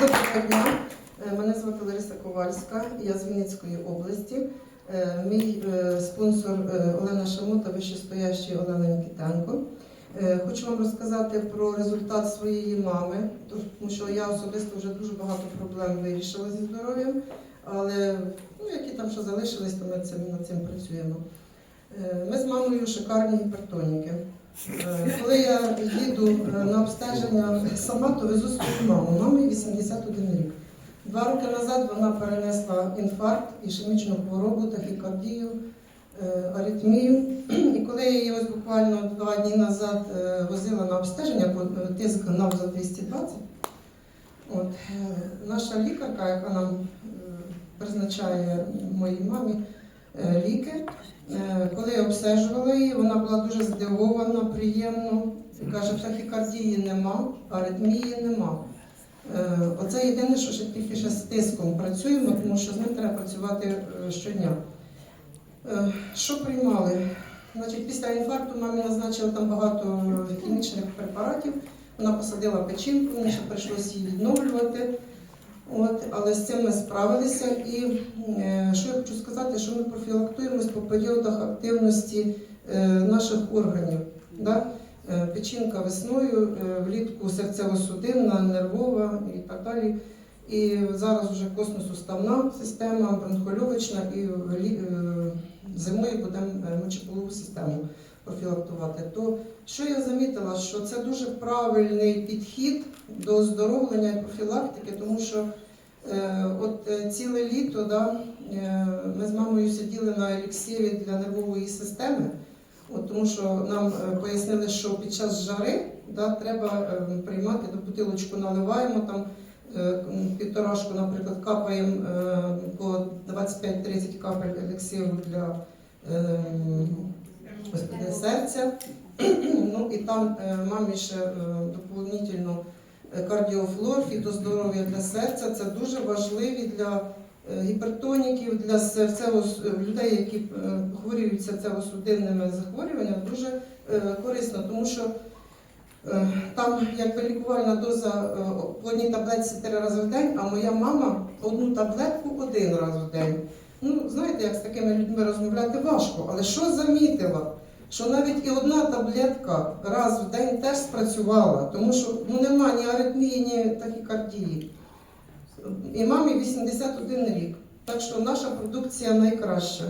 Доброго дня. Е, Мене звати Лариса Ковальська, я з Вінницької області. Е, Мій е, спонсор Олена Шамута, вищестоящий Олена Нікітенко. Хочу вам розказати про результат своєї мами, тому що я особисто вже дуже багато проблем вирішила зі здоров'ям, але ну, які там ще залишились, то ми над цим працюємо. Ми з мамою шикарні гіпертоніки. Е, Коли я їду е, на обстеження сама, то везу свою маму. Мамі 81 рік. Два роки назад вона перенесла інфаркт, ішемічну хворобу, тахікардію, е, аритмію. І коли я її ось буквально два дні назад возила на обстеження, тиск гнав за 220, от, наша лікарка, яка нам призначає моїй мамі ліки, Коли я обстежувала її, вона була дуже здивована, приємно. Каже, тахікардії нема, аритмії нема. Е, Оце єдине, що ще тільки ще з тиском працюємо, тому що з ним треба працювати е, щодня. Е, Що приймали? Значить, після інфаркту мамі назначили там багато хімічних препаратів. Вона посадила печінку, мені ще прийшлося її відновлювати. От, але з цим ми справилися. І е, що я хочу сказати, що ми профілактуємось по періодах активності е, наших органів. Да? Е, печінка весною, е, влітку серцево-судинна, нервова і так далі. І зараз вже косно-суставна система, бронхольовична і е, зимою будемо мочеполову систему профілактувати. То що я замітила, що це дуже правильний підхід до оздоровлення і профілактики, тому що е, от е, ціле літо да, е, ми з мамою сиділи на еліксирі для нервової системи. От, тому що нам е, пояснили, що під час жари да, треба е, приймати до бутилочку наливаємо там півторашку, наприклад, капаємо по 25-30 капель елексиру для серця. ну і там е, мамі ще е, доповнительно е, кардіофлор, фітоздоров'я для серця. Це дуже важливі для гіпертоніків, для серцево людей, які хворіють серцево-судинними захворюваннями, дуже корисно, тому що там якби лікувальна доза по одній таблетці три рази в день, а моя мама одну таблетку один раз в день. Ну, знаєте, як з такими людьми розмовляти важко, але що замітила? Що навіть і одна таблетка раз в день теж спрацювала, тому що ну, нема ні аритмії, ні тахікардії. І мамі 81 рік. Так що наша продукція найкраща.